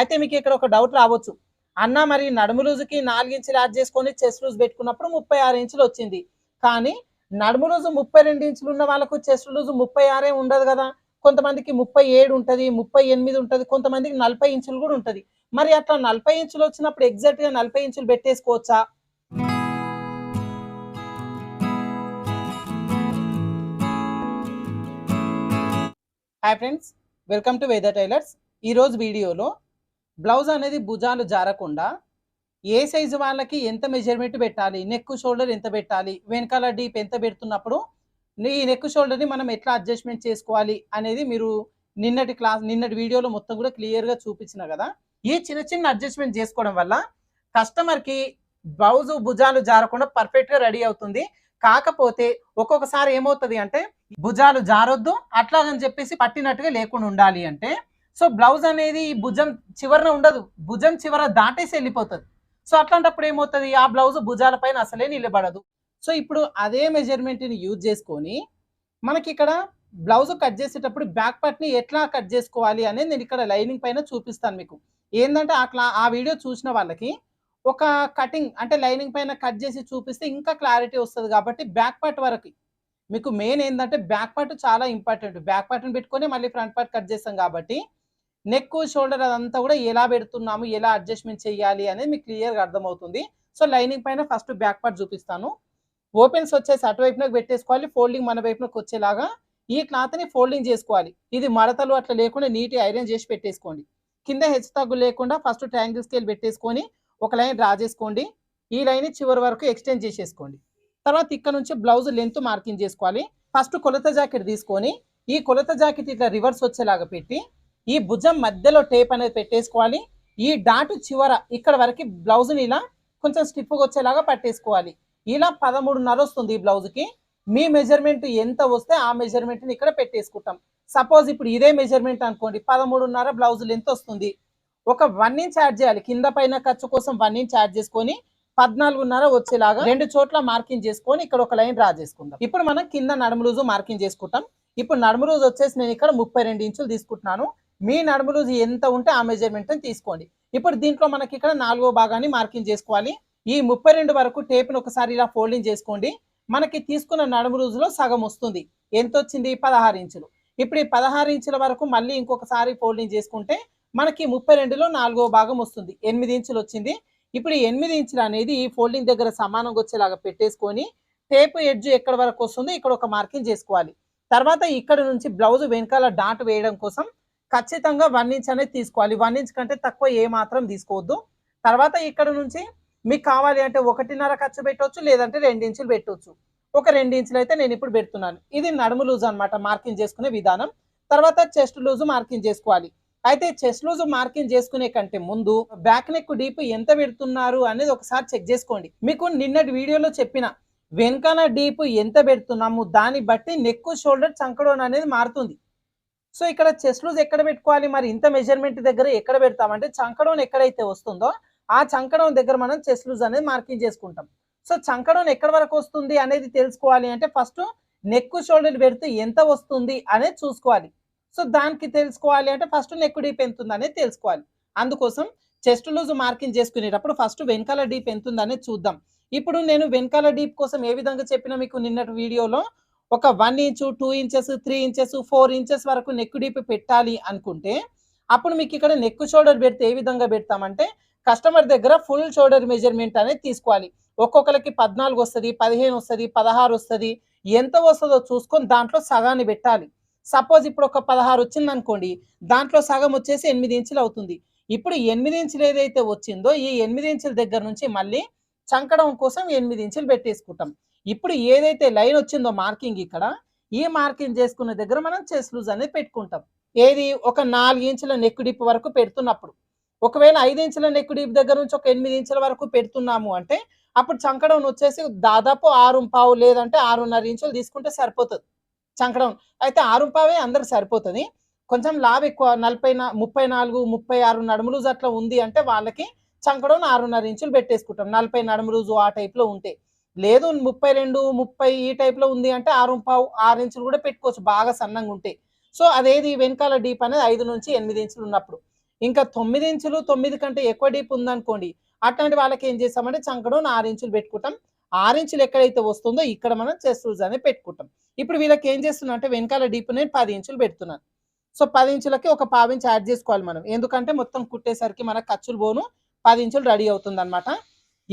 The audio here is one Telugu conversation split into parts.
అయితే మీకు ఇక్కడ ఒక డౌట్ రావచ్చు. అన్న మరి నడుము లూజుకి నాలుగించులు యాడ్ చేసుకొని చెస్ లూజ్ పెట్టుకున్నప్పుడు ముప్పై ఆరు ఇంచులు వచ్చింది. కానీ నడుము లూజు ముప్పై రెండు ఇంచులు ఉన్న వాళ్ళకు చెస్ట్ లూజు ముప్పై ఆరే ఉండదు కదా. కొంతమందికి ముప్పై ఏడు ఉంటుంది ముప్పై ఎనిమిది ఉంటుంది కొంతమందికి నలభై ఇంచులు కూడా ఉంటుంది. మరి అట్లా నలభై ఇంచులు వచ్చినప్పుడు ఎగ్జాక్ట్గా నలభై ఇంచులు పెట్టేసుకోవచ్చా? Hi friends welcome to Veda tailors ఈరోజు వీడియోలో బ్లౌజ్ అనేది భుజాలు జారకుండా ఏ సైజు వాళ్ళకి ఎంత మెజర్మెంట్ పెట్టాలి? నెక్ షోల్డర్ ఎంత పెట్టాలి? వెనకాల డీప్ ఎంత పెడుతున్నప్పుడు ఈ నెక్ షోల్డర్ని మనం ఎట్లా అడ్జస్ట్మెంట్ చేసుకోవాలి అనేది మీరు నిన్నటి క్లాస్ నిన్నటి వీడియోలో మొత్తం కూడా క్లియర్గా చూపించిన కదా? ఈ చిన్న చిన్న అడ్జస్ట్మెంట్ చేసుకోవడం వల్ల కస్టమర్కి బ్లౌజ్ భుజాలు జారకుండా పర్ఫెక్ట్గా రెడీ అవుతుంది. కాకపోతే ఒక్కొక్కసారి ఏమవుతుంది అంటే భుజాలు జారొద్దు అట్లాగని చెప్పేసి పట్టినట్టుగా లేకుండా ఉండాలి అంటే సో బ్లౌజ్ అనేది ఈ భుజం చివరన ఉండదు. భుజం చివర దాటేసి వెళ్ళిపోతుంది. సో అట్లాంటప్పుడు ఏమవుతుంది? ఆ బ్లౌజ్ భుజాల పైన అసలే నిలబడదు. సో ఇప్పుడు అదే మెజర్మెంట్ని యూజ్ చేసుకొని మనకి ఇక్కడ బ్లౌజ్ కట్ చేసేటప్పుడు బ్యాక్ పార్ట్ని ఎట్లా కట్ చేసుకోవాలి అనేది నేను ఇక్కడ లైనింగ్ పైన చూపిస్తాను మీకు. ఏంటంటే అట్లా ఆ వీడియో చూసిన వాళ్ళకి ఒక కటింగ్ అంటే లైనింగ్ పైన కట్ చేసి చూపిస్తే ఇంకా క్లారిటీ వస్తుంది కాబట్టి బ్యాక్ పార్ట్ వరకు. మీకు మెయిన్ ఏంటంటే బ్యాక్ పార్ట్ చాలా ఇంపార్టెంట్ బ్యాక్ పార్ట్ని పెట్టుకొని మళ్ళీ ఫ్రంట్ పార్ట్ కట్ చేస్తాం కాబట్టి నెక్ షోల్డర్ అదంతా కూడా ఎలా పెడుతున్నాము ఎలా అడ్జస్ట్మెంట్ చేయాలి అనేది మీకు క్లియర్గా అర్థమవుతుంది. సో లైనింగ్ పైన ఫస్ట్ బ్యాక్ పార్ట్ చూపిస్తాను. ఓపెన్స్ వచ్చేసి అటువైపునకు పెట్టేసుకోవాలి ఫోల్డింగ్ మన వైపునకు వచ్చేలాగా ఈ క్లాత్ని ఫోల్డింగ్ చేసుకోవాలి. ఇది మడతలు అట్లా లేకుండా నీట్ ఐరన్ చేసి పెట్టేసుకోండి. కింద హెచ్చు తగ్గు లేకుండా ఫస్ట్ ట్రయాంగిల్ స్కేల్ పెట్టేసుకొని ఒక లైన్ డ్రా చేసుకోండి. ఈ లైన్ చివరి వరకు ఎక్స్టెండ్ చేసేసుకోండి. తర్వాత ఇక్కడ నుంచి బ్లౌజ్ లెంత్ మార్కింగ్ చేసుకోవాలి. ఫస్ట్ కొలత జాకెట్ తీసుకొని ఈ కొలత జాకెట్ ఇట్లా రివర్స్ వచ్చేలాగా పెట్టి ఈ భుజం మధ్యలో టేప్ అనేది పెట్టేసుకోవాలి. ఈ డాటు చివర ఇక్కడ వరకు బ్లౌజ్ని ఇలా కొంచెం స్టిప్గా వచ్చేలాగా పట్టేసుకోవాలి. ఇలా పదమూడున్నర వస్తుంది ఈ బ్లౌజ్కి మీ మెజర్మెంట్ ఎంత వస్తే ఆ మెజర్మెంట్ని ఇక్కడ పెట్టేసుకుంటాం. సపోజ్ ఇప్పుడు ఇదే మెజర్మెంట్ అనుకోండి పదమూడున్నర బ్లౌజ్ లెంత్ వస్తుంది. ఒక వన్ ఇంచ్ యాడ్ చేయాలి. కింద పైన ఖర్చు కోసం వన్ ఇంచ్ యాడ్ చేసుకొని పద్నాలుగున్నర వచ్చేలాగా రెండు చోట్ల మార్కింగ్ చేసుకొని ఇక్కడ ఒక లైన్ డ్రా చేసుకుందాం. ఇప్పుడు మనం కింద నడుము రోజు మార్కింగ్ చేసుకుంటాం. ఇప్పుడు నడుము రోజు వచ్చేసి నేను ఇక్కడ ముప్పై రెండు ఇంచులు తీసుకుంటున్నాను. మీ నడుము రోజు ఎంత ఉంటే ఆ మెజర్మెంట్ తీసుకోండి. ఇప్పుడు దీంట్లో మనకి ఇక్కడ నాలుగో భాగాన్ని మార్కింగ్ చేసుకోవాలి. ఈ ముప్పై రెండు వరకు టేప్ను ఒకసారి ఇలా ఫోల్డింగ్ చేసుకోండి. మనకి తీసుకున్న నడుము రోజులో సగం వస్తుంది. ఎంత వచ్చింది? పదహారు ఇంచులు. ఇప్పుడు ఈ పదహారు ఇంచుల వరకు మళ్ళీ ఇంకొకసారి ఫోల్డింగ్ చేసుకుంటే మనకి ముప్పై రెండులో నాలుగో భాగం వస్తుంది. ఎనిమిది ఇంచులు వచ్చింది. ఇప్పుడు ఎనిమిది ఇంచులు అనేది ఈ ఫోల్డింగ్ దగ్గర సమానంగా వచ్చేలాగా పెట్టేసుకొని టేప్ ఎడ్జ్ ఎక్కడ వరకు వస్తుందో ఇక్కడ ఒక మార్కింగ్ చేసుకోవాలి. తర్వాత ఇక్కడ నుంచి బ్లౌజ్ వెనకాల డాట్ వేయడం కోసం ఖచ్చితంగా వన్ ఇంచ్ అనేది తీసుకోవాలి. వన్ ఇంచ్ కంటే తక్కువ ఏ మాత్రం తీసుకోవద్దు. తర్వాత ఇక్కడ నుంచి మీకు కావాలి అంటే ఒకటిన్నర ఖర్చు పెట్టవచ్చు లేదంటే రెండు ఇంచులు పెట్టవచ్చు ఒక రెండు ఇంచులు అయితే నేను ఇప్పుడు పెడుతున్నాను. ఇది నడుము లూజ్ అనమాట మార్కింగ్ చేసుకునే విధానం. తర్వాత చెస్ట్ లూజ్ మార్కింగ్ చేసుకోవాలి. అయితే చెస్ట్ లూజ్ మార్కింగ్ చేసుకునే కంటే ముందు బ్యాక్ నెక్ డీప్ ఎంత పెడుతున్నారు అనేది ఒకసారి చెక్ చేసుకోండి. మీకు నిన్నటి వీడియోలో చెప్పిన వెనకన డీప్ ఎంత పెడుతున్నాము దాన్ని బట్టి నెక్ షోల్డర్ చంకడోన్ అనేది మారుతుంది. సో ఇక్కడ చెస్ట్ లూజ్ ఎక్కడ పెట్టుకోవాలి? మరి ఇంత మెజర్మెంట్ దగ్గర ఎక్కడ పెడతామంటే చంకడం ఎక్కడైతే వస్తుందో ఆ చంకడం దగ్గర మనం చెస్ట్ లూజ్ అనేది మార్కింగ్ చేసుకుంటాం. సో చంకడం ఎక్కడ వరకు వస్తుంది అనేది తెలుసుకోవాలి అంటే ఫస్ట్ నెక్ షోల్డర్ పెడితే ఎంత వస్తుంది అనేది చూసుకోవాలి. సో దానికి తెలుసుకోవాలి అంటే ఫస్ట్ నెక్ డీప్ ఎంత ఉంది అనేది తెలుసుకోవాలి. అందుకోసం చెస్ట్ లూజ్ మార్కింగ్ చేసుకునేటప్పుడు ఫస్ట్ వెనకాల డీప్ ఎంత ఉంది అనేది చూద్దాం. ఇప్పుడు నేను వెనకాల డీప్ కోసం ఏ విధంగా చెప్పినా మీకు నిన్నటి వీడియోలో ఒక one inch two inches three inches four inches వరకు నెక్ డీప్ పెట్టాలి అనుకుంటే అప్పుడు మీకు ఇక్కడ నెక్ షోల్డర్ పెడితే ఏ విధంగా పెడతామంటే కస్టమర్ దగ్గర ఫుల్ షోల్డర్ మెజర్మెంట్ అనేది తీసుకోవాలి. ఒక్కొక్కరికి పద్నాలుగు వస్తుంది పదిహేను వస్తుంది పదహారు వస్తుంది ఎంత వస్తుందో చూసుకొని దాంట్లో సగాన్ని పెట్టాలి. సపోజ్ ఇప్పుడు ఒక పదహారు వచ్చింది అనుకోండి దాంట్లో సగం వచ్చేసి ఎనిమిది ఇంచులు అవుతుంది. ఇప్పుడు ఎనిమిది ఇంచులు ఏదైతే వచ్చిందో ఈ ఎనిమిది ఇంచుల దగ్గర నుంచి మళ్ళీ చంకడం కోసం ఎనిమిది ఇంచులు పెట్టేసుకుంటాం. ఇప్పుడు ఏదైతే లైన్ వచ్చిందో మార్కింగ్ ఇక్కడ ఈ మార్కింగ్ చేసుకునే దగ్గర మనం చెస్ లూజ్ అనేది పెట్టుకుంటాం. ఏది? ఒక నాలుగు ఇంచుల నెక్ డిప్ వరకు పెడుతున్నప్పుడు. ఒకవేళ ఐదు ఇంచుల నెక్ డిప్ దగ్గర నుంచి ఒక ఎనిమిది ఇంచుల వరకు పెడుతున్నాము అంటే అప్పుడు చంకడం వచ్చేసి దాదాపు ఆరు పావు లేదంటే ఆరున్నర ఇంచులు తీసుకుంటే సరిపోతుంది. చంకడం అయితే ఆరు పావే అందరు సరిపోతుంది. కొంచెం లాభ ఎక్కువ. నలభై ముప్పై నాలుగు ముప్పై ఆరు నడుములు అట్లా ఉంది అంటే వాళ్ళకి చంకడం ఆరున్నర ఇంచులు పెట్టేసుకుంటాం. నలభై నడుములు ఆ టైప్లో ఉంటే. లేదు ముప్పై రెండు ముప్పై ఈ టైప్లో ఉంది అంటే ఆరు పావు ఆరు ఇంచులు కూడా పెట్టుకోవచ్చు. బాగా సన్నంగా ఉంటే. సో అదేది వెనకాల డీప్ అనేది ఐదు నుంచి ఎనిమిది ఇంచులు ఉన్నప్పుడు. ఇంకా తొమ్మిది ఇంచులు తొమ్మిది కంటే ఎక్కువ డీప్ ఉందనుకోండి అట్లాంటి వాళ్ళకి ఏం చేస్తామంటే చంకడం ఆరు ఇంచులు పెట్టుకుంటాం. ఆరు ఇంచులు ఎక్కడైతే వస్తుందో ఇక్కడ మనం చెస్ట్ రూల్స్ అనేది పెట్టుకుంటాం. ఇప్పుడు వీళ్ళకి ఏం చేస్తున్నా అంటే వెనకాల డీప్ నేను పది ఇంచులు పెడుతున్నాను. సో పది ఇంచులకి ఒక పావు ఇంచు యాడ్ చేసుకోవాలి మనం. ఎందుకంటే మొత్తం కుట్టేసరికి మనకు ఖర్చులు పోను పది ఇంచులు రెడీ అవుతుంది అనమాట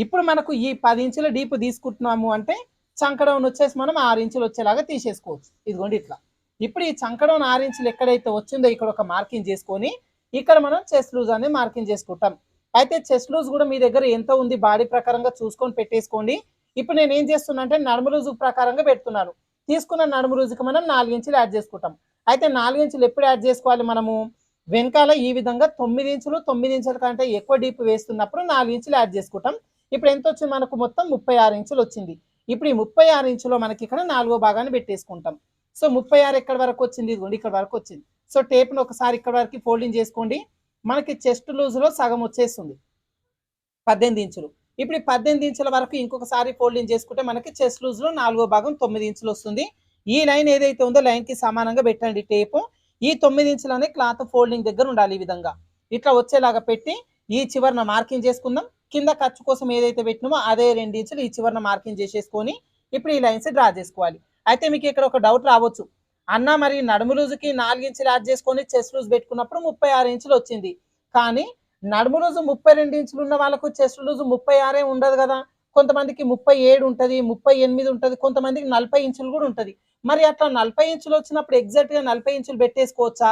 ఇప్పుడు మనకు ఈ పది ఇంచుల డీప్ తీసుకుంటున్నాము అంటే చంకడం వచ్చేసి మనం ఆరు ఇంచులు వచ్చేలాగా తీసేసుకోవచ్చు. ఇదిగోండి ఇట్లా. ఇప్పుడు ఈ చంకడం ఆరు ఇంచులు ఎక్కడైతే వచ్చిందో ఇక్కడ ఒక మార్కింగ్ చేసుకొని ఇక్కడ మనం చెస్ట్ లూజ్ అనేది మార్కింగ్ చేసుకుంటాం. అయితే చెస్ట్ లూజ్ కూడా మీ దగ్గర ఎంత ఉంది బాడీ ప్రకారంగా చూసుకొని పెట్టేసుకోండి. ఇప్పుడు నేను ఏం చేస్తున్నా అంటే నడుము లూజు ప్రకారంగా పెడుతున్నాను. తీసుకున్న నడుము లూజుకి మనం నాలుగు ఇంచులు యాడ్ చేసుకుంటాం. అయితే నాలుగు ఇంచులు ఎప్పుడు యాడ్ చేసుకోవాలి మనము? వెనకాల ఈ విధంగా తొమ్మిది ఇంచులు తొమ్మిది ఇంచుల కంటే ఎక్కువ డీప్ వేస్తున్నప్పుడు నాలుగు ఇంచులు యాడ్ చేసుకుంటాం. ఇప్పుడు ఎంత వచ్చింది? మనకు మొత్తం ముప్పై ఆరు ఇంచులు వచ్చింది. ఇప్పుడు ఈ ముప్పై ఆరు ఇంచులో మనకి ఇక్కడ నాలుగో భాగాన్ని పెట్టేసుకుంటాం. సో ముప్పై ఆరు ఎక్కడి వరకు వచ్చింది? ఇదిగోండి ఇక్కడ వరకు వచ్చింది. సో టేప్ను ఒకసారి ఇక్కడ వరకు ఫోల్డింగ్ చేసుకోండి. మనకి చెస్ట్ లూజ్లో సగం వచ్చేస్తుంది. పద్దెనిమిది ఇంచులు. ఇప్పుడు ఈ పద్దెనిమిది ఇంచుల వరకు ఇంకొకసారి ఫోల్డింగ్ చేసుకుంటే మనకి చెస్ట్ లూజ్లో నాలుగో భాగం తొమ్మిది ఇంచులు వస్తుంది. ఈ లైన్ ఏదైతే ఉందో లైన్కి సమానంగా పెట్టండి టేపు. ఈ తొమ్మిది ఇంచులనే క్లాత్ ఫోల్డింగ్ దగ్గర ఉండాలి ఈ విధంగా. ఇట్లా వచ్చేలాగా పెట్టి ఈ చివరన మార్కింగ్ చేసుకుందాం. కింద ఖర్చు కోసం ఏదైతే పెట్టినామో అదే రెండు ఇంచులు ఈ చివరన మార్కింగ్ చేసేసుకొని ఇప్పుడు ఈ లైన్స్ డ్రా చేసుకోవాలి. అయితే మీకు ఇక్కడ ఒక డౌట్ రావచ్చు. అన్న మరి నడుము లూజుకి నాలుగించులు యాడ్ చేసుకొని చెస్ట్ లూజ్ పెట్టుకున్నప్పుడు ముప్పై ఆరు ఇంచులు వచ్చింది. కానీ నడుము లూజు ముప్పై రెండు ఇంచులు ఉన్న వాళ్ళకు చెస్ట్ లూజు ముప్పై ఆరే ఉండదు కదా. కొంతమందికి ముప్పై ఏడు ఉంటుంది ముప్పై ఎనిమిది ఉంటుంది కొంతమందికి నలభై ఇంచులు కూడా ఉంటుంది. మరి అట్లా నలభై ఇంచులు వచ్చినప్పుడు ఎగ్జాక్ట్గా నలభై ఇంచులు పెట్టేసుకోవచ్చా?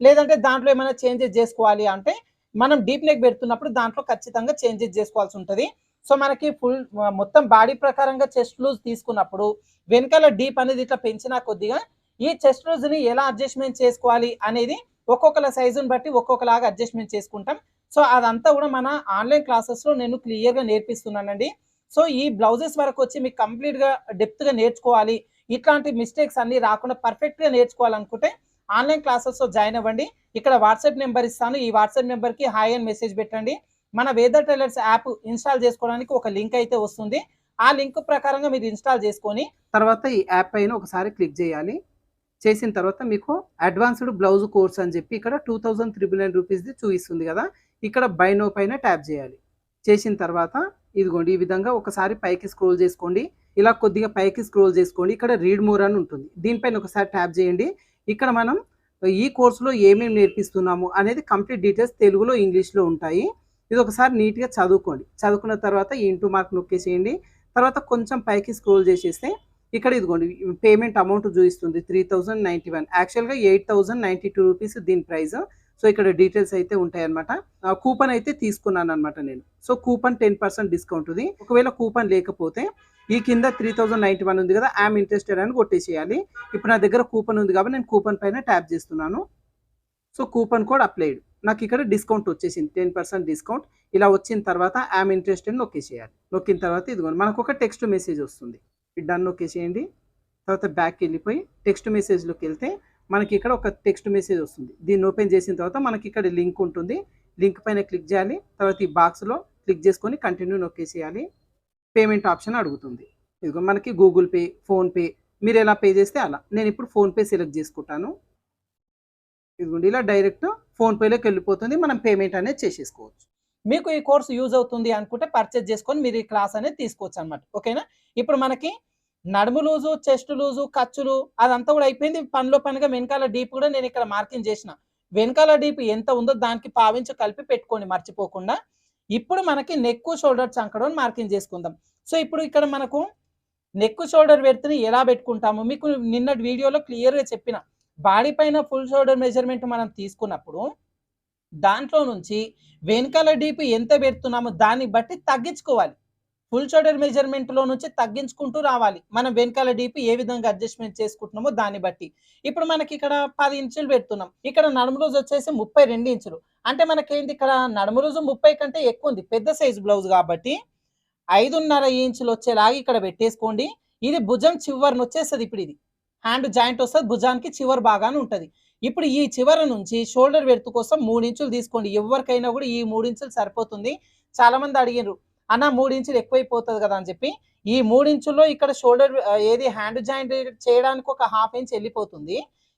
లేదంటే దాంట్లో ఏమైనా చేంజెస్ చేసుకోవాలి అంటే మనం డీప్ నెక్ పెడుతున్నప్పుడు దాంట్లో ఖచ్చితంగా చేంజెస్ చేసుకోవాల్సి ఉంటుంది. సో మనకి ఫుల్ మొత్తం బాడీ ప్రకారంగా చెస్ట్ లూజ్ తీసుకున్నప్పుడు వెనకాల డీప్ అనేది ఇట్లా పెంచినా కొద్దిగా ఈ చెస్ట్ లూజ్ని ఎలా అడ్జస్ట్మెంట్ చేసుకోవాలి అనేది ఒక్కొక్కల సైజుని బట్టి ఒక్కొక్కలాగా అడ్జస్ట్మెంట్ చేసుకుంటాం. సో అదంతా కూడా మన ఆన్లైన్ క్లాసెస్లో నేను క్లియర్గా నేర్పిస్తున్నానండి. సో ఈ బ్లౌజెస్ వరకు వచ్చి మీకు కంప్లీట్గా డెప్త్గా నేర్చుకోవాలి. ఇట్లాంటి మిస్టేక్స్ అన్నీ రాకుండా పర్ఫెక్ట్గా నేర్చుకోవాలనుకుంటే ఆన్లైన్ క్లాసెస్లో జాయిన్ అవ్వండి. ఇక్కడ వాట్సాప్ నెంబర్ ఇస్తాను. ఈ వాట్సాప్ నెంబర్కి హాయ్ అని మెసేజ్ పెట్టండి. మన వేదర్ టైలర్స్ యాప్ ఇన్స్టాల్ చేసుకోవడానికి ఒక లింక్ అయితే వస్తుంది. ఆ లింక్ ప్రకారంగా మీరు ఇన్స్టాల్ చేసుకొని తర్వాత ఈ యాప్ పైన ఒకసారి క్లిక్ చేయాలి. చేసిన తర్వాత మీకు అడ్వాన్స్డ్ బ్లౌజ్ కోర్స్ అని చెప్పి ఇక్కడ టూ థౌజండ్ త్రిబుల్ నైన్ రూపీస్ది చూపిస్తుంది కదా. ఇక్కడ బైనో పైన ట్యాప్ చేయాలి. చేసిన తర్వాత ఇదిగోండి ఈ విధంగా ఒకసారి పైకి స్క్రోల్ చేసుకోండి. ఇలా కొద్దిగా పైకి స్క్రోల్ చేసుకోండి. ఇక్కడ రీడ్ మోర్ అని ఉంటుంది. దీనిపైన ఒకసారి ట్యాప్ చేయండి. ఇక్కడ మనం ఈ కోర్సులో ఏమేమి నేర్పిస్తున్నాము అనేది కంప్లీట్ డీటెయిల్స్ తెలుగులో ఇంగ్లీష్లో ఉంటాయి. ఇది ఒకసారి నీట్గా చదువుకోండి. చదువుకున్న తర్వాత ఇంటూ మార్క్ నొక్కేసేయండి. తర్వాత కొంచెం పైకి స్క్రోల్ చేసేస్తే ఇక్కడ ఇదిగోండి పేమెంట్ అమౌంట్ చూపిస్తుంది. Three thousand ninety one. యాక్చువల్గా eight thousand ninety two rupees దీని ప్రైస్. సో ఇక్కడ డీటెయిల్స్ అయితే ఉంటాయన్నమాట. కూపన్ అయితే తీసుకున్నాను అనమాట నేను. So coupon ten percent discount ఉంది ఒకవేళ కూపన్ లేకపోతే ఈ కింద త్రీ థౌజండ్ నైంటీ వన్ ఉంది కదా ఐఎమ్ ఇంట్రెస్టెడ్ అని కొట్టేసేయాలి. ఇప్పుడు నా దగ్గర కూపన్ ఉంది కాబట్టి నేను కూపన్ పైన ట్యాప్ చేస్తున్నాను. సో కూపన్ కోడ్ అప్లైడ్ నాకు ఇక్కడ డిస్కౌంట్ వచ్చేసింది టెన్ పర్సెంట్ డిస్కౌంట్ ఇలా వచ్చిన తర్వాత ఐఎమ్ ఇంట్రెస్టెడ్ నొక్కేసేయాలి. నొక్కిన తర్వాత ఇదిగోండి మనకు ఒక టెక్స్ట్ మెసేజ్ వస్తుంది డన్ నొక్కేసేయండి. తర్వాత బ్యాక్ వెళ్ళిపోయి టెక్స్ట్ మెసేజ్లోకి వెళ్తే మనకి ఇక్కడ ఒక టెక్స్ట్ మెసేజ్ వస్తుంది. దీన్ని ఓపెన్ చేసిన తర్వాత మనకి ఇక్కడ లింక్ ఉంటుంది. లింక్ పైన క్లిక్ చేయాలి. తర్వాత ఈ బాక్స్లో క్లిక్ చేసుకొని కంటిన్యూ నొక్కేసేయాలి పేమెంట్ ఆప్షన్ అడుగుతుంది. ఇదిగో మనకి గూగుల్ పే ఫోన్పే మీరు ఎలా పే చేస్తే అలా. నేను ఇప్పుడు ఫోన్పే సెలెక్ట్ చేసుకుంటాను. ఇదిగోండి ఇలా డైరెక్ట్ ఫోన్పేలోకి వెళ్ళిపోతుంది. మనం పేమెంట్ అనేది చేసేసుకోవచ్చు. మీకు ఈ కోర్స్ యూజ్ అవుతుంది అనుకుంటే పర్చేజ్ చేసుకొని మీరు ఈ క్లాస్ అనేది తీసుకోవచ్చు అనమాట ఓకేనా ఇప్పుడు మనకి నడుము లూజు చెస్ట్ లూజు ఖర్చులు అదంతా కూడా అయిపోయింది. పనిలో పనిగా వెనకాల డీప్ కూడా నేను ఇక్కడ మార్కింగ్ చేసిన. వెనకాల డీప్ ఎంత ఉందో దానికి పావించి కలిపి పెట్టుకోండి మర్చిపోకుండా. ఇప్పుడు మనకి నెక్ షోల్డర్ చంకడం మార్కింగ్ చేసుకుందాం. సో ఇప్పుడు ఇక్కడ మనకు నెక్ షోల్డర్ పెడితే ఎలా పెట్టుకుంటాము? మీకు నిన్న వీడియోలో క్లియర్గా చెప్పిన. బాడీ పైన ఫుల్ షోల్డర్ మెజర్మెంట్ మనం తీసుకున్నప్పుడు దాంట్లో నుంచి వెనకాల డీప్ ఎంత పెడుతున్నామో దాన్ని బట్టి తగ్గించుకోవాలి. ఫుల్ షోల్డర్ మెజర్మెంట్లో నుంచి తగ్గించుకుంటూ రావాలి. మనం వెనకాల డీప్ ఏ విధంగా అడ్జస్ట్మెంట్ చేసుకుంటున్నామో దాన్ని బట్టి. ఇప్పుడు మనకి ఇక్కడ పది ఇంచులు పెడుతున్నాం. ఇక్కడ నడుము రోజు వచ్చేసి ముప్పై రెండు ఇంచులు. అంటే మనకేంది ఇక్కడ నడుము రోజు ముప్పై కంటే ఎక్కువ ఉంది. పెద్ద సైజ్ బ్లౌజ్ కాబట్టి ఐదున్నర ఇంచులు వచ్చేలాగా ఇక్కడ పెట్టేసుకోండి. ఇది భుజం చివరిని వచ్చేస్తుంది ఇప్పుడు ఇది. హ్యాండ్ జాయింట్ వస్తుంది భుజానికి చివరి బాగానే ఉంటుంది. ఇప్పుడు ఈ చివరి నుంచి షోల్డర్ వెర్త్ కోసం మూడు ఇంచులు తీసుకోండి. ఎవరికైనా కూడా ఈ మూడు ఇంచులు సరిపోతుంది. చాలా మంది అడిగినారు అన్న మూడు ఇంచులు ఎక్కువైపోతుంది కదా అని చెప్పి ఈ మూడించుల్లో ఇక్కడ షోల్డర్ ఏది హ్యాండ్ జాయింట్ చేయడానికి ఒక హాఫ్ ఇంచ్ వెళ్ళిపోతుంది.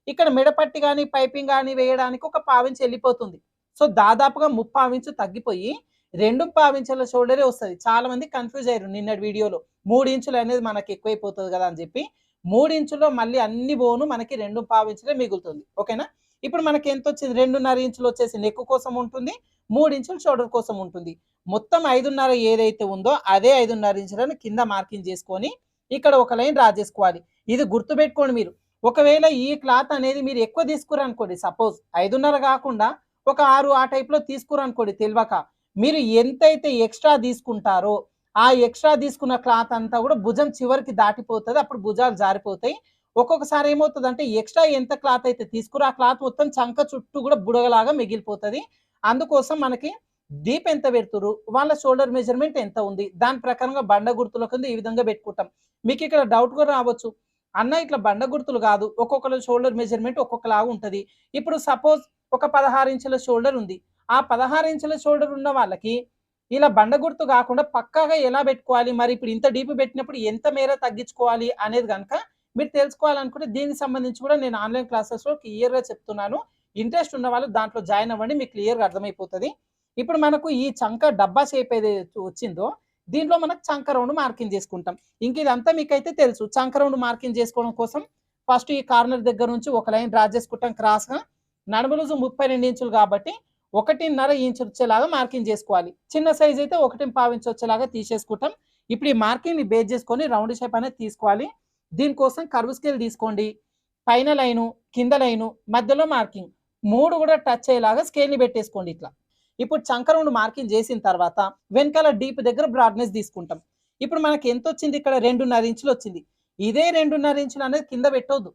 ఇక్కడ మిడపట్టి కానీ పైపింగ్ కానీ వేయడానికి ఒక పావు వెళ్ళిపోతుంది. సో దాదాపుగా ముప్పావించు తగ్గిపోయి రెండు పావించుల షోల్డరే వస్తుంది. చాలా మంది కన్ఫ్యూజ్ అయ్యారు నిన్నటి వీడియోలో. మూడు ఇంచులు అనేది మనకి ఎక్కువైపోతుంది కదా అని చెప్పి మూడు మళ్ళీ అన్ని బోను మనకి రెండు పావించులే మిగులుతుంది. ఓకేనా? ఇప్పుడు మనకి ఎంత వచ్చింది? రెండున్నర ఇంచులు వచ్చేసి నెక్ కోసం ఉంటుంది. మూడు ఇంచుల షోల్డర్ కోసం ఉంటుంది. మొత్తం ఐదున్నర ఏదైతే ఉందో అదే ఐదున్నర ఇంచులను కింద మార్కింగ్ చేసుకొని ఇక్కడ ఒక లైన్ డ్రా చేసుకోవాలి. ఇది గుర్తుపెట్టుకోండి మీరు. ఒకవేళ ఈ క్లాత్ అనేది మీరు ఎక్కువ తీసుకురనుకోండి సపోజ్ ఐదున్నర కాకుండా ఒక ఆరు ఆ టైప్లో తీసుకురనుకోండి తెలియక మీరు ఎంతైతే ఎక్స్ట్రా తీసుకుంటారో ఆ ఎక్స్ట్రా తీసుకున్న క్లాత్ అంతా కూడా భుజం చివరికి దాటిపోతుంది. అప్పుడు భుజాలు జారిపోతాయి. ఒక్కొక్కసారి ఏమవుతుంది అంటే ఎక్స్ట్రా ఎంత క్లాత్ అయితే తీసుకురా ఆ క్లాత్ మొత్తం చంక చుట్టూ కూడా బుడగలాగా మిగిలిపోతుంది. అందుకోసం మనకి డీప్ ఎంత పెడుతురు వాళ్ళ షోల్డర్ మెజర్మెంట్ ఎంత ఉంది? దాని ప్రకారంగా బండ గుర్తుల కింద ఈ విధంగా పెట్టుకుంటాం. మీకు ఇక్కడ డౌట్ కూడా రావచ్చు. అన్న ఇట్లా బండ గుర్తులు కాదు. ఒక్కొక్కరు షోల్డర్ మెజర్మెంట్ ఒక్కొక్కలాగా ఉంటుంది. ఇప్పుడు సపోజ్ ఒక పదహారు ఇంచుల షోల్డర్ ఉంది. ఆ పదహారు ఇంచుల షోల్డర్ ఉన్న వాళ్ళకి ఇలా బండ గుర్తు కాకుండా పక్కాగా ఎలా పెట్టుకోవాలి? మరి ఇప్పుడు ఇంత డీప్ పెట్టినప్పుడు ఎంత మేర తగ్గించుకోవాలి అనేది కనుక మీరు తెలుసుకోవాలనుకుంటే దీనికి సంబంధించి కూడా నేను ఆన్లైన్ క్లాసెస్లో క్లియర్గా చెప్తున్నాను. ఇంట్రెస్ట్ ఉన్న వాళ్ళు దాంట్లో జాయిన్ అవ్వండి మీకు క్లియర్గా అర్థమైపోతుంది. ఇప్పుడు మనకు ఈ చంక డబ్బా షేప్ ఏదైతే వచ్చిందో దీంట్లో మనకు చంక రౌండ్ మార్కింగ్ చేసుకుంటాం. ఇంక ఇదంతా మీకైతే తెలుసు. చంక రౌండ్ మార్కింగ్ చేసుకోవడం కోసం ఫస్ట్ ఈ కార్నర్ దగ్గర నుంచి ఒక లైన్ డ్రా చేసుకుంటాం క్రాస్గా. నడుము రోజు ముప్పై రెండు ఇంచులు కాబట్టి ఒకటిన్నర ఇంచు వచ్చేలాగా మార్కింగ్ చేసుకోవాలి. చిన్న సైజ్ అయితే ఒకటి పావు ఇంచు వచ్చేలాగా తీసేసుకుంటాం. ఇప్పుడు ఈ మార్కింగ్ని బేస్ చేసుకొని రౌండ్ షేప్ అనేది తీసుకోవాలి. దీనికోసం కర్వ్ స్కేల్ తీసుకోండి. పైన లైను కింద లైను మధ్యలో మార్కింగ్. మూడు కూడా టచ్ అయ్యేలాగా స్కేల్ని పెట్టేసుకోండి ఇట్లా. ఇప్పుడు చంకరముడు మార్కింగ్ చేసిన తర్వాత వెనకాల డీప్ దగ్గర బ్రాడ్నెస్ తీసుకుంటాం. ఇప్పుడు మనకి ఎంత వచ్చింది ఇక్కడ? రెండున్నర ఇంచులు వచ్చింది. ఇదే రెండున్నర ఇంచులు అనేది కింద పెట్టవద్దు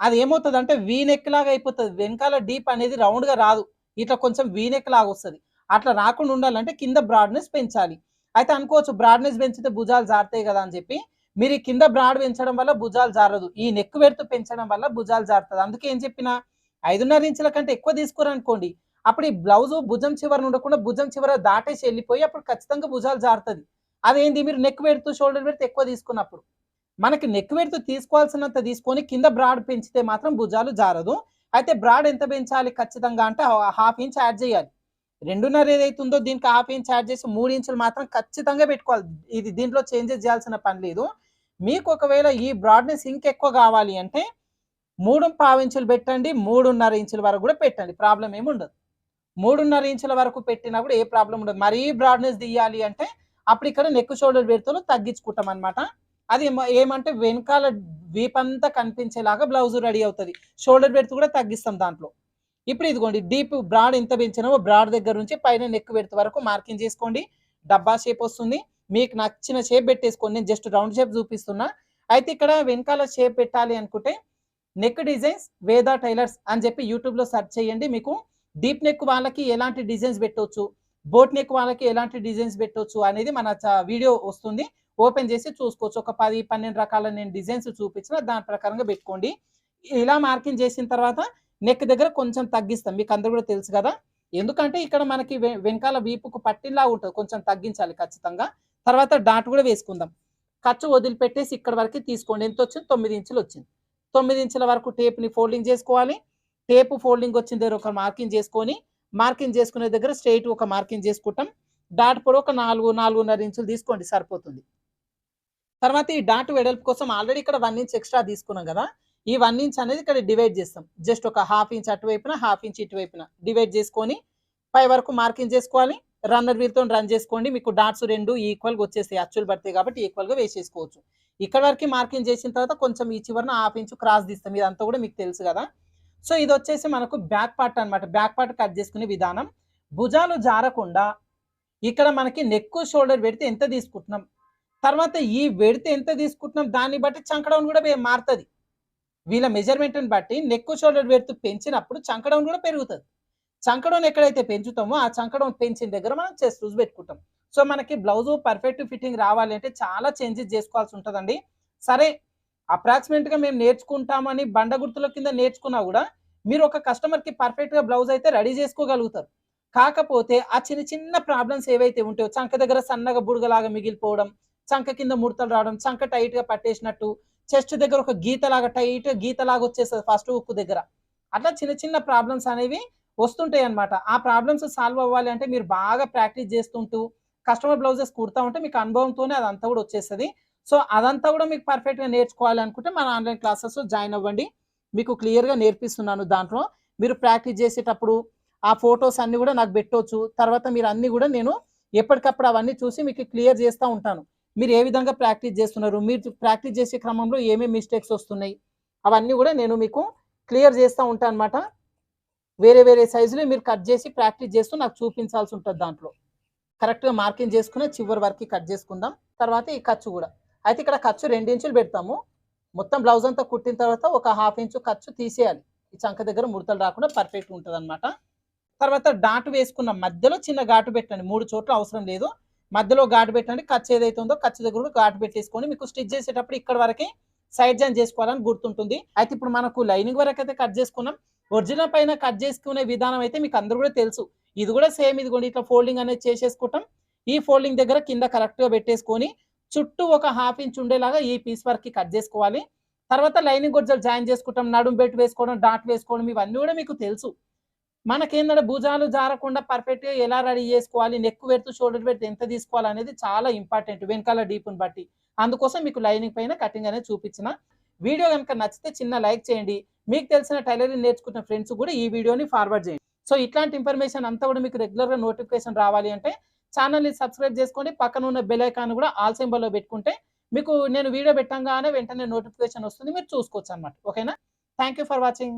అది ఏమవుతుంది అంటే వీ లాగా అయిపోతుంది. వెనకాల డీప్ అనేది రౌండ్గా రాదు. ఇట్లా కొంచెం వీ లాగా వస్తుంది. అట్లా రాకుండా ఉండాలంటే కింద బ్రాడ్నెస్ పెంచాలి. అయితే అనుకోవచ్చు బ్రాడ్నెస్ పెంచితే భుజాలు జారుతాయి కదా అని చెప్పి మీరు ఈ కింద బ్రాడ్ పెంచడం వల్ల భుజాలు జారదు. ఈ నెక్ పెడుతూ పెంచడం వల్ల భుజాలు జారుతుంది. అందుకే ఏం చెప్పిన? ఐదున్నర ఇంచుల కంటే ఎక్కువ తీసుకురనుకోండి అప్పుడు ఈ బ్లౌజ్ భుజం చివరన ఉండకుండా భుజం చివర దాటేసి వెళ్ళిపోయి అప్పుడు ఖచ్చితంగా భుజాలు జారుతుంది. అదేంది? మీరు నెక్ పెడుతూ షోల్డర్ పెడితే ఎక్కువ తీసుకున్నప్పుడు. మనకి నెక్ పెడుతూ తీసుకోవాల్సినంత తీసుకొని కింద బ్రాడ్ పెంచితే మాత్రం భుజాలు జారదు. అయితే బ్రాడ్ ఎంత పెంచాలి ఖచ్చితంగా అంటే హాఫ్ ఇంచ్ యాడ్ చేయాలి. రెండున్నర ఏదైతే ఉందో దీనికి హాఫ్ ఇంచ్ యాడ్ చేసి మూడు ఇంచులు మాత్రం ఖచ్చితంగా పెట్టుకోవాలి. ఇది దీంట్లో చేంజెస్ చేయాల్సిన పని లేదు. మీకు ఒకవేళ ఈ బ్రాడ్నెస్ ఇంకెక్కువ కావాలి అంటే మూడు పావు ఇంచులు పెట్టండి మూడున్నర ఇంచుల వరకు కూడా పెట్టండి ప్రాబ్లం ఏమి ఉండదు. మూడున్నర ఇంచుల వరకు పెట్టినప్పుడు ఏ ప్రాబ్లం ఉండదు. మరీ బ్రాడ్నెస్ తీయాలి అంటే అప్పుడు ఇక్కడ నెక్ షోల్డర్ పెడుతూ తగ్గించుకుంటాం అనమాట అది ఏమంటే వెనకాల వీపంతా కనిపించేలాగా బ్లౌజ్ రెడీ అవుతుంది. షోల్డర్ పెడుతూ కూడా తగ్గిస్తాం దాంట్లో. ఇప్పుడు ఇదిగోండి డీప్ బ్రాడ్ ఎంత పెంచినామో బ్రాడ్ దగ్గర నుంచి పైన నెక్ పెడత వరకు మార్కింగ్ చేసుకోండి. డబ్బా షేప్ వస్తుంది. మీకు నచ్చిన షేప్ పెట్టేసుకోండి. నేను జస్ట్ రౌండ్ షేప్ చూపిస్తున్నా. అయితే ఇక్కడ వెనకాల షేప్ పెట్టాలి అనుకుంటే నెక్ డిజైన్స్ వేదా టైలర్స్ అని చెప్పి యూట్యూబ్లో సెర్చ్ చేయండి. మీకు డీప్ నెక్ వాళ్ళకి ఎలాంటి డిజైన్స్ పెట్టవచ్చు బోట్ నెక్ వాళ్ళకి ఎలాంటి డిజైన్స్ పెట్టవచ్చు అనేది మన వీడియో వస్తుంది. ఓపెన్ చేసి చూసుకోవచ్చు. ఒక పది పన్నెండు రకాల నేను డిజైన్స్ చూపించిన దాని ప్రకారంగా పెట్టుకోండి. ఇలా మార్కింగ్ చేసిన తర్వాత నెక్ దగ్గర కొంచెం తగ్గిస్తాం. మీకు అందరు కూడా తెలుసు కదా. ఎందుకంటే ఇక్కడ మనకి వెనకాల వీపుకు పట్టిలా ఉంటుంది. కొంచెం తగ్గించాలి ఖచ్చితంగా. తర్వాత డాట్ కూడా వేసుకుందాం. ఖర్చు వదిలిపెట్టేసి ఇక్కడ వరకు తీసుకోండి. ఎంత వచ్చింది? తొమ్మిది ఇంచులు వచ్చింది. తొమ్మిది ఇంచుల వరకు టేప్ని ఫోల్డింగ్ చేసుకోవాలి. టేప్ ఫోల్డింగ్ వచ్చిన దగ్గర ఒక మార్కింగ్ చేసుకొని మార్కింగ్ చేసుకునే దగ్గర స్ట్రైట్ ఒక మార్కింగ్ చేసుకుంటాం. డాట్ పొడవు ఒక నాలుగు నాలుగున్నర ఇంచులు తీసుకోండి సరిపోతుంది. తర్వాత ఈ డాట్ వెడల్పు కోసం ఆల్రెడీ ఇక్కడ వన్ ఇంచ్ ఎక్స్ట్రా తీసుకున్నాం కదా. ఈ వన్ ఇంచ్ అనేది ఇక్కడ డివైడ్ చేస్తాం. జస్ట్ ఒక హాఫ్ ఇంచ్ అటువైపున హాఫ్ ఇంచ్ ఇటువైపున డివైడ్ చేసుకొని పై వరకు మార్కింగ్ చేసుకోవాలి. రన్నర్ వీల్తో రన్ చేసుకోండి. మీకు డాట్స్ రెండు ఈక్వల్గా వచ్చేస్తాయి. అచ్చులు పడతాయి కాబట్టి ఈక్వల్గా వేసేసుకోవచ్చు. ఇక్కడ వరకు మార్కింగ్ చేసిన తర్వాత కొంచెం ఈ చివరన హాఫ్ ఇంచ్ క్రాస్ తీస్తాం. ఇదంతా కూడా మీకు తెలుసు కదా. సో ఇది వచ్చేసి మనకు బ్యాక్ పార్ట్ అన్నమాట. బ్యాక్ పార్ట్ కట్ చేసుకునే విధానం. భుజాలు జారకుండా ఇక్కడ మనకి నెక్ షోల్డర్ పెడితే ఎంత తీసుకుంటున్నాం? తర్వాత ఈ వెడితే ఎంత తీసుకుంటున్నాం? దాన్ని బట్టి చంకడౌన్ కూడా మారుతుంది. వీళ్ళ మెజర్మెంట్ని బట్టి నెక్ షోల్డర్ పెడుతూ పెంచినప్పుడు చంకడౌన్ కూడా పెరుగుతుంది. చంకడౌన్ ఎక్కడైతే పెంచుతామో ఆ చంకడౌన్ పెంచిన దగ్గర మనం చేసి లూజ్ పెట్టుకుంటాం. సో మనకి బ్లౌజ్ పర్ఫెక్ట్ ఫిట్టింగ్ రావాలి అంటే చాలా చేంజెస్ చేసుకోవాల్సి ఉంటుందండి. సరే అప్రాక్సిమేట్గా మేము నేర్చుకుంటామని బండ గుర్తుల కింద నేర్చుకున్నా కూడా మీరు ఒక కస్టమర్కి పర్ఫెక్ట్గా బ్లౌజ్ అయితే రెడీ చేసుకోగలుగుతారు. కాకపోతే ఆ చిన్న చిన్న ప్రాబ్లమ్స్ ఏవైతే ఉంటాయో చంక దగ్గర సన్నగా బుడగలాగా మిగిలిపోవడం చంక కింద ముడతలు రావడం చంక టైట్గా పట్టేసినట్టు చెస్ట్ దగ్గర ఒక గీతలాగా టైట్ గీతలాగా వచ్చేస్తుంది ఫస్ట్ ఉక్కు దగ్గర. అట్లా చిన్న చిన్న ప్రాబ్లమ్స్ అనేవి వస్తుంటాయి అన్నమాట ఆ ప్రాబ్లమ్స్ సాల్వ్ అవ్వాలి అంటే మీరు బాగా ప్రాక్టీస్ చేస్తుంటూ కస్టమర్ బ్లౌజెస్ కుడతా ఉంటే మీకు అనుభవంతోనే అదంతా కూడా వచ్చేస్తుంది. సో అదంతా కూడా మీకు పర్ఫెక్ట్గా నేర్చుకోవాలి అనుకుంటే మన ఆన్లైన్ క్లాసెస్ జాయిన్ అవ్వండి. మీకు క్లియర్గా నేర్పిస్తున్నాను దాంట్లో. మీరు ప్రాక్టీస్ చేసేటప్పుడు ఆ ఫొటోస్ అన్నీ కూడా నాకు పెట్టవచ్చు తర్వాత మీరు అన్నీ కూడా నేను ఎప్పటికప్పుడు అవన్నీ చూసి మీకు క్లియర్ చేస్తూ ఉంటాను. మీరు ఏ విధంగా ప్రాక్టీస్ చేస్తున్నారు? మీరు ప్రాక్టీస్ చేసే క్రమంలో ఏమేమి మిస్టేక్స్ వస్తున్నాయి? అవన్నీ కూడా నేను మీకు క్లియర్ చేస్తూ ఉంటాను అనమాట వేరే వేరే సైజులో మీరు కట్ చేసి ప్రాక్టీస్ చేస్తూ నాకు చూపించాల్సి ఉంటుంది దాంట్లో. కరెక్ట్గా మార్కింగ్ చేసుకుని చివరి వరకు కట్ చేసుకుందాం. తర్వాత ఈ ఖర్చు కూడా. అయితే ఇక్కడ ఖర్చు రెండు ఇంచులు పెడతాము. మొత్తం బ్లౌజ్ అంతా కుట్టిన తర్వాత ఒక హాఫ్ ఇంచు ఖర్చు తీసేయాలి. ఈ చంక దగ్గర ముడతలు రాకుండా పర్ఫెక్ట్ ఉంటుంది అనమాట తర్వాత డాటు వేసుకున్న మధ్యలో చిన్న ఘాటు పెట్టండి. మూడు చోట్ల అవసరం లేదు. మధ్యలో ఘాటు పెట్టండి. ఖర్చు ఏదైతే ఉందో ఖర్చు దగ్గర కూడా ఘాటు పెట్టేసుకొని మీకు స్టిచ్ చేసేటప్పుడు ఇక్కడ వరకే సైడ్ జాయిన్ చేసుకోవాలని గుర్తుంటుంది. అయితే ఇప్పుడు మనకు లైనింగ్ వరకు అయితే కట్ చేసుకున్నాం. ఒరిజినల్ పైన కట్ చేసుకునే విధానం అయితే మీకు అందరూ కూడా తెలుసు. ఇది కూడా సేమ్ ఇదిగోండి ఇట్లా ఫోల్డింగ్ అనేది చేసేసుకుంటాం. ఈ ఫోల్డింగ్ దగ్గర కింద కరెక్ట్గా పెట్టేసుకొని చుట్టూ ఒక హాఫ్ ఇంచ్ ఉండేలాగా ఈ పీస్ వరకు కట్ చేసుకోవాలి. తర్వాత లైనింగ్ గొడ్జలు జాయిన్ చేసుకుంటాం నడుం బెట్ వేసుకోవడం డాట్ వేసుకోవడం ఇవన్నీ కూడా మీకు తెలుసు. మనకేందంటే భుజాలు జారకుండా పర్ఫెక్ట్గా ఎలా రెడీ చేసుకోవాలి నెక్ పెడుతూ షోల్డర్ పెడితే ఎంత తీసుకోవాలి అనేది చాలా ఇంపార్టెంట్ వెనకాల డీప్ని బట్టి. అందుకోసం మీకు లైనింగ్ పైన కటింగ్ అనేది చూపించిన. వీడియో కనుక నచ్చితే చిన్న లైక్ చేయండి. మీకు తెలిసిన టైలరింగ్ నేర్చుకున్న ఫ్రెండ్స్ కూడా ఈ వీడియోని ఫార్వర్డ్ చేయండి. సో ఇట్లాంటి ఇన్ఫర్మేషన్ అంతా కూడా మీకు రెగ్యులర్గా నోటిఫికేషన్ రావాలి అంటే ఛానల్ని సబ్స్క్రైబ్ చేసుకోండి. పక్కన ఉన్న బెల్ ఐకాన్ కూడా ఆల్ సింబల్లో పెట్టుకుంటే మీకు నేను వీడియో పెట్టంగానే వెంటనే నోటిఫికేషన్ వస్తుంది. మీరు చూసుకోవచ్చు అనమాట ఓకేనా థ్యాంక్ యూ ఫర్ వాచింగ్